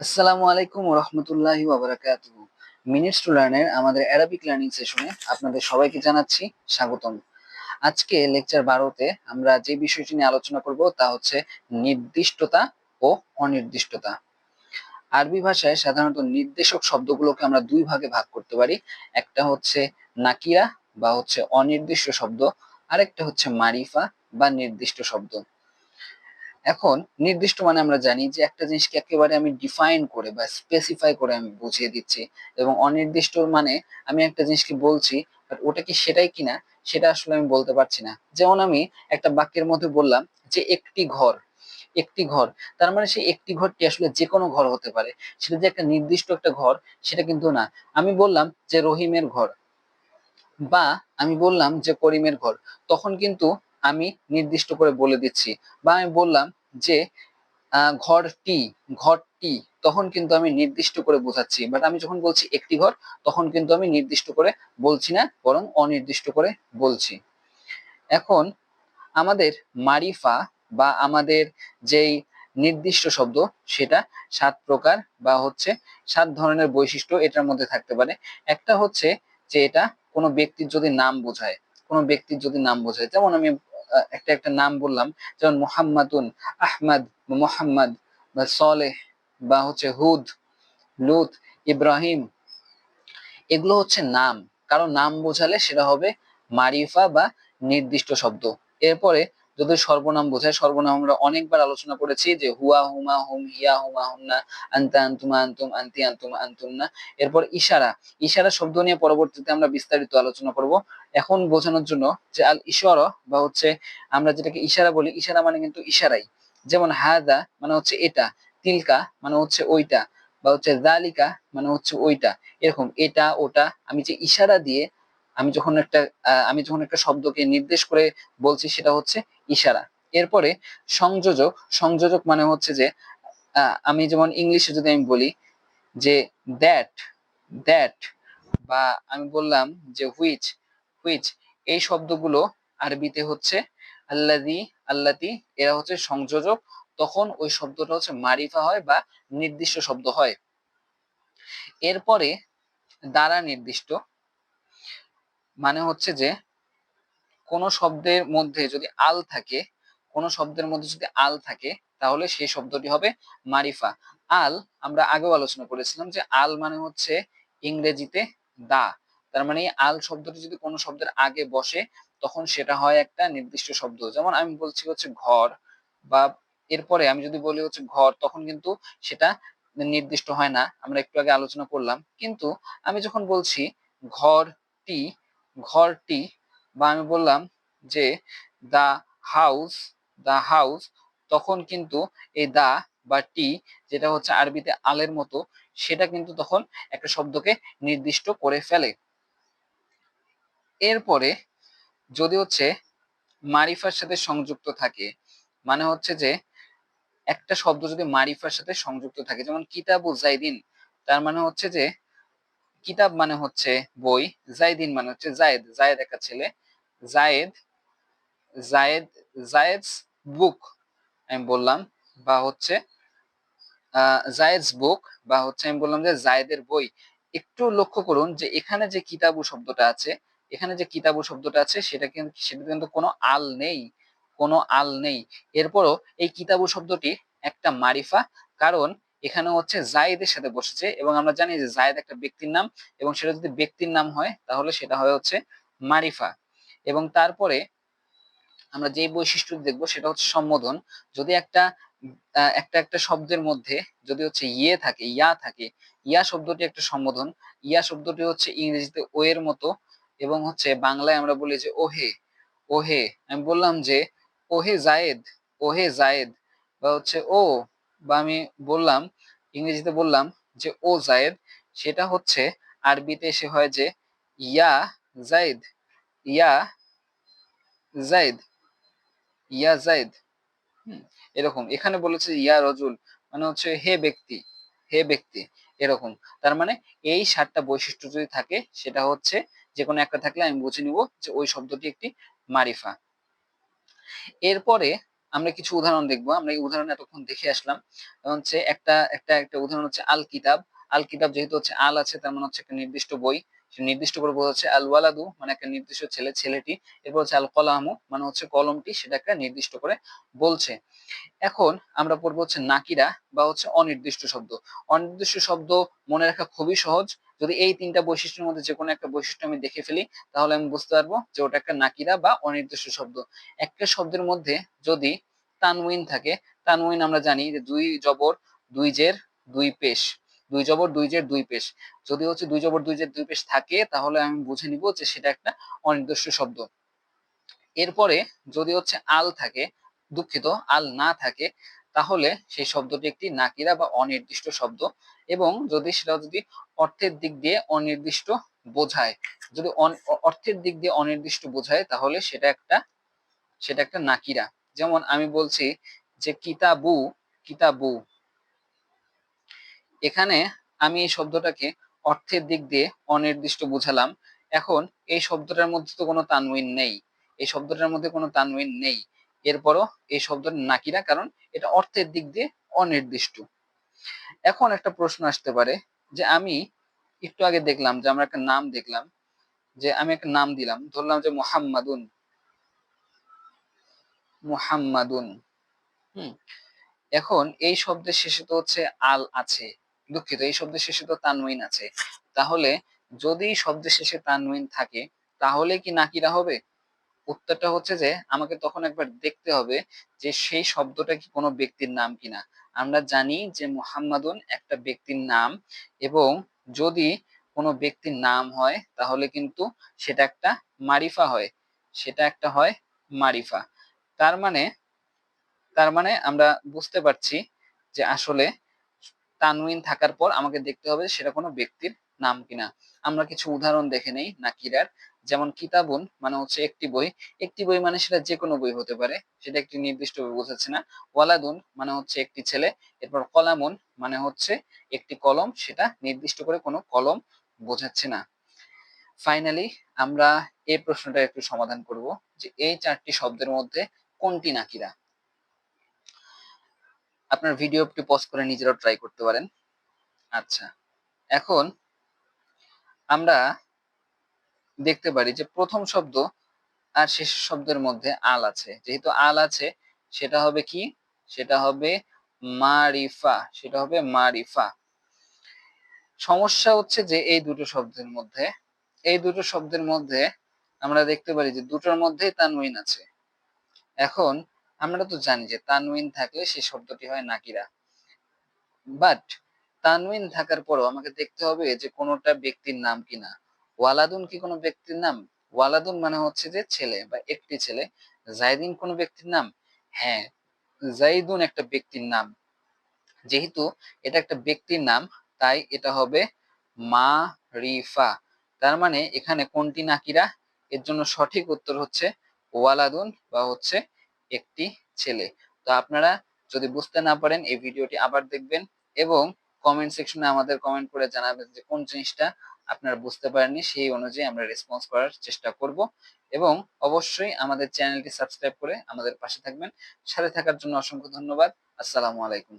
আসসালামু আলাইকুম রহমতুল্লাহি ওয়াবারাকাতুহ। মিনিটস টু আমাদের অ্যারাবিক লার্নিং সেশনে আপনাদের সবাইকে জানাচ্ছি স্বাগতম। আজকে লেকচার বারোতে আমরা যে বিষয়টি নিয়ে আলোচনা করব তা হচ্ছে নির্দিষ্টতা ও অনির্দিষ্টতা। আরবি ভাষায় সাধারণত নির্দেশক শব্দগুলোকে আমরা দুই ভাগে ভাগ করতে পারি। একটা হচ্ছে নাকিরা বা হচ্ছে অনির্দিষ্ট শব্দ, আরেকটা হচ্ছে মারিফা বা নির্দিষ্ট শব্দ। এখন নির্দিষ্ট মানে আমরা জানি যে একটা জিনিসকে একেবারে আমি ডিফাইন করে বা স্পেসিফাই করে আমি বুঝিয়ে দিচ্ছি এবং অনির্দিষ্ট মানে আমি একটা জিনিসকে বলছি বাট ওটা কি সেটাই কিনা সেটা আসলে আমি বলতে পারছি না। যেমন আমি একটা বাক্যের মধ্যে বললাম যে একটি ঘর একটি ঘর, তার মানে সেই একটি ঘরটি আসলে যে কোনো ঘর হতে পারে। সেটা যে একটা নির্দিষ্ট একটা ঘর, সেটা কিন্তু না। আমি বললাম যে রহিমের ঘর বা আমি বললাম যে করিমের ঘর, তখন কিন্তু আমি নির্দিষ্ট করে বলে দিচ্ছি বা আমি বললাম যে আহ, ঘরটি ঘরটি তখন কিন্তু আমি নির্দিষ্ট করে বোঝাচ্ছি। বাট আমি যখন বলছি একটি ঘর তখন কিন্তু আমি নির্দিষ্ট করে বলছি না বরং অনির্দিষ্ট করে বলছি। এখন আমাদের মারিফা বা আমাদের যেই নির্দিষ্ট শব্দ সেটা সাত প্রকার বা হচ্ছে সাত ধরনের বৈশিষ্ট্য এটার মধ্যে থাকতে পারে। একটা হচ্ছে যে এটা কোনো ব্যক্তির যদি নাম বোঝায় কোনো ব্যক্তির যদি নাম বোঝায়। যেমন আমি একটা একটা নাম বললাম, যেমন মোহাম্মদুন, আহমদ, মোহাম্মদ, বা সলেহ, বা হচ্ছে হুদ, লুত, ইব্রাহিম। এগুলো হচ্ছে নাম। কারণ নাম বোঝালে সেটা হবে মারিফা বা নির্দিষ্ট শব্দ। এরপরে যদি সর্বনাম বোঝায়, সর্বনাম আমরা অনেকবার আলোচনা করেছি যে হুয়া, হুমা, হুম, হিয়া, হুমা হুন্না আন্তা, আন্তুমা, আন্তুম, আন্তি, আন্তুম, আন্তুমনা। এরপর ইশারা। ইশারা শব্দ নিয়ে পরবর্তীতে আমরা বিস্তারিত আলোচনা করব। এখন বোঝানোর জন্য যে আল ইশার বা হচ্ছে আমরা যেটাকে ইশারা বলি, ইশারা মানে কিন্তু ইশারাই। যেমন হাদা মানে হচ্ছে এটা, তিলকা মানে হচ্ছে ওইটা, বা হচ্ছে জালিকা মানে হচ্ছে ওইটা। এরকম এটা, ওটা, আমি যে ইশারা দিয়ে আমি যখন একটা আমি যখন একটা শব্দকে নির্দেশ করে বলছি সেটা হচ্ছে ইশারা। এরপরে সংযোজক সংযোজক মানে হচ্ছে যে আমি যেমন ইংলিশে যদি আমি বলি যে দ্যাট দ্যাট বা আমি বললাম যে হুইচ হুইচ এই শব্দগুলো আরবিতে হচ্ছে আল্লাদি, আল্লাতি, এরা হচ্ছে সংযোজক, তখন ওই শব্দটা হচ্ছে মারিফা হয় বা নির্দিষ্ট শব্দ হয়। এরপরে দ্বারা নির্দিষ্ট মানে হচ্ছে যে, কোন শব্দের মধ্যে যদি আল থাকে, কোন শব্দের মধ্যে যদি আল থাকে, তাহলে সেই শব্দটি হবে মারিফা। আল, আমরা আগেও আলোচনা করেছিলাম যে আল মানে হচ্ছে ইংরেজিতে দা। তার মানে আল শব্দটি যদি কোনো শব্দের আগে বসে, তখন সেটা হয় একটা নির্দিষ্ট শব্দ। যেমন আমি বলছি হচ্ছে ঘর, বা এরপরে আমি যদি বলি হচ্ছে ঘর, তখন কিন্তু সেটা নির্দিষ্ট হয় না। আমরা একটু আগে আলোচনা করলাম। কিন্তু আমি যখন বলছি ঘরটি ঘরটি বা আমি বললাম যে দা হাউস দা হাউস তখন কিন্তু এই দা বা টি যেটা হচ্ছে আরবিতে আলের মতো, সেটা কিন্তু তখন একটা শব্দকে নির্দিষ্ট করে ফেলে। এরপরে যদি হচ্ছে মারিফার সাথে সংযুক্ত থাকে মানে হচ্ছে যে একটা শব্দ যদি মারিফার সাথে সংযুক্ত থাকে, যেমন কিতাবু জাইদিন তার মানে হচ্ছে যে কিতাব মানে হচ্ছে বই জাইদিন মানে হচ্ছে জায়েদ জায়েদ একটা ছেলে, জায়েদ জায়েদ জায়েদ বুক আমি বললাম, বা হচ্ছে জায়েজ বুক, বা হচ্ছে আমি বললাম যে জায়েদের বই। একটু লক্ষ্য করুন যে এখানে যে কিতাবু শব্দটা আছে, এখানে যে কিতাবু শব্দটা আছে, সেটা কিন্তু সেটা কিন্তু কোনো আল নেই, কোনো আল নেই। এরপরও এই কিতাবু শব্দটি একটা মারিফা, কারণ এখানে হচ্ছে জায়েদের সাথে বসেছে এবং আমরা জানি যে জায়েদ একটা ব্যক্তির নাম এবং সেটা যদি ব্যক্তির নাম হয় তাহলে সেটা হয় হচ্ছে মারিফা। এবং তারপরে আমরা যে বৈশিষ্ট্য দেখব সেটা হচ্ছে সম্বোধন। যদি একটা একটা একটা শব্দের মধ্যে যদি হচ্ছে ইয়ে থাকে, ইয়া থাকে, ইয়া শব্দটি একটা সম্বোধন, ইয়া শব্দটি হচ্ছে ইংরেজিতে ও এর মতো এবং হচ্ছে বাংলায় আমরা বলি যে ওহে ওহে, আমি বললাম যে ওহে জায়েদ ওহে জায়েদ বা হচ্ছে ও বা আমি বললাম, ইংরেজিতে বললাম যে, ও জায়েদ সেটা হচ্ছে আরবিতে এসে হয় যে, ইয়া জায়েদ ইয়া জায়েদ ইয়া জায়েদ এরকম। এখানে বলেছে ইয়া রজুল মানে হচ্ছে হে ব্যক্তি হে ব্যক্তি, এরকম। তার মানে এই সাতটা বৈশিষ্ট্য যদি থাকে, সেটা হচ্ছে যে কোনো একটা থাকলে আমি বুঝে নিব যে ওই শব্দটি একটি মারিফা। এরপরে আমরা কিছু উদাহরণ দেখব। আমরা এই উদাহরণ এতক্ষণ দেখে আসলাম। হচ্ছে একটা একটা একটা উদাহরণ হচ্ছে আল কিতাব আল কিতাব যেহেতু হচ্ছে আল আছে, তার মানে হচ্ছে একটা নির্দিষ্ট বই। নির্দিষ্ট করে বোঝাচ্ছে আল ওয়ালাদু মানে একটা নির্দিষ্ট ছেলে, ছেলেটি। এরপর হচ্ছে আল কলামু মানে হচ্ছে কলমটি সেটা একটা নির্দিষ্ট করে বলছে। এখন আমরা পড়ব হচ্ছে নাকিরা বা হচ্ছে অনির্দিষ্ট শব্দ। অনির্দিষ্ট শব্দ মনে রাখা খুবই সহজ। যদি এই তিনটা বৈশিষ্ট্যের মধ্যে যে কোনো একটা বৈশিষ্ট্য আমি দেখে ফেলি, তাহলে আমি বুঝতে পারব যে ওটা একটা নাকিরা বা অনির্দিষ্ট শব্দ। একটা শব্দের মধ্যে যদি তানউইন থাকে, তানউইন আমরা জানি যে দুই জবর, দুই জের, দুই পেশ। দুই জবর, দুই জের, দুই পেশ। যদি হচ্ছে দুই জবর, দুই জের, দুই পেশ থাকে, তাহলে আমি বুঝে নিব যে সেটা একটা অনির্দিষ্ট শব্দ। এরপরে যদি হচ্ছে আল থাকে, দুঃখিত, আল না থাকে তাহলে সেই শব্দটি একটি নাকিরা বা অনির্দিষ্ট শব্দ এবং যদি সেটা যদি অর্থের দিক দিয়ে অনির্দিষ্ট বোঝায়, যদি অর্থের দিক দিয়ে অনির্দিষ্ট বোঝায়, তাহলে সেটা একটা সেটা একটা নাকিরা। যেমন আমি বলছি যে কিতাবু কিতাবু। এখানে আমি এই শব্দটাকে অর্থের দিক দিয়ে অনির্দিষ্ট বুঝালাম। এখন এই শব্দটার মধ্যে তো কোনো তানউইন নেই। এই শব্দটার মধ্যে কোনো তানউইন নেই। এরপরও এই শব্দটা নাকিরা কারণ এটা অর্থের দিক দিয়ে অনির্দিষ্ট। এখন একটা প্রশ্ন আসতে পারে যে আমি একটু আগে দেখলাম, যে আমরা একটা নাম দেখলাম, যে আমি একটা নাম দিলাম, ধরলাম যে মোহাম্মাদুন। মুহাম্মাদুন। হুম। এখন এই শব্দের শেষে তো হচ্ছে আল আছে, দুঃখিত, এই শব্দের শেষে তো তানউইন আছে। তাহলে যদি শব্দের শেষে তানউইন থাকে, তাহলে কি নাকিরা হবে? উত্তরটা হচ্ছে যে, আমাকে তখন একবার দেখতে হবে যে সেই শব্দটা কি কোনো ব্যক্তির নাম কিনা। আমরা জানি যে মুহাম্মাদুন একটা ব্যক্তির নাম এবং যদি কোনো ব্যক্তির নাম হয়, তাহলে কিন্তু সেটা একটা মারিফা হয়। সেটা একটা হয় মারিফা। তার মানে তার মানে আমরা বুঝতে পারছি যে আসলে তানউইন থাকার পর আমাকে দেখতে হবে সেটা কোনো ব্যক্তির নাম কিনা। আমরা কিছু উদাহরণ দেখে নেই, নাকিরার। যেমন কিতাবুন মানে হচ্ছে একটি বই। একটি বই মানে সেটা যে কোনো বই হতে পারে, সেটা একটি নির্দিষ্ট বই বোঝাচ্ছে না। ওয়ালাদুন মানে হচ্ছে একটি ছেলে, এরপর কলামুন মানে হচ্ছে একটি কলম, সেটা নির্দিষ্ট করে কোনো কলম বোঝাচ্ছে না। ফাইনালি আমরা এই প্রশ্নটা একটু সমাধান করব যে এই চারটি শব্দের মধ্যে কোনটি নাকিরা? আপনার ভিডিওটি পজ করে নিজেরাও ট্রাই করতে পারেন। আচ্ছা এখন আমরা দেখতে পারি যে প্রথম শব্দ আর শেষ শব্দের মধ্যে আল আছে। যেহেতু আল আছে, সেটা হবে কি? সেটা হবে মারিফা, সেটা হবে মারিফা। সমস্যা হচ্ছে যে এই দুটো শব্দের মধ্যে, এই দুটো শব্দের মধ্যে আমরা দেখতে পারি যে দুটোর মধ্যেই তানউইন আছে। এখন আমরা তো জানি যে তানউইন থাকলে সেই শব্দটি হয় নাকিরা। বাট তানউইন থাকার পরও আমাকে দেখতে হবে যে কোনোটা ব্যক্তির নাম কিনা। ওয়ালাদুন কি কোনো ব্যক্তির নাম? ওয়ালাদুন মানে হচ্ছে যে ছেলে বা একটি ছেলে। জাইদিন কোনো ব্যক্তির নাম? হ্যাঁ জাইদুন একটা ব্যক্তির নাম। যেহেতু এটা একটা ব্যক্তির নাম, তাই এটা হবে মা রিফা তার মানে এখানে কোনটি নাকিরা? এর জন্য সঠিক উত্তর হচ্ছে ওয়ালাদুন বা হচ্ছে একটি ছেলে। তো আপনারা যদি বুঝতে না পারেন, এই ভিডিওটি আবার দেখবেন এবং কমেন্ট সেকশনে আমাদের কমেন্ট করে জানাবেন যে কোন জিনিসটা আপনারা বুঝতে পারেননি, সেই অনুযায়ী আমরা রেসপন্স করার চেষ্টা করব এবং অবশ্যই আমাদের চ্যানেলটি সাবস্ক্রাইব করে আমাদের পাশে থাকবেন। সাথে থাকার জন্য অসংখ্য ধন্যবাদ। আসসালামু আলাইকুম।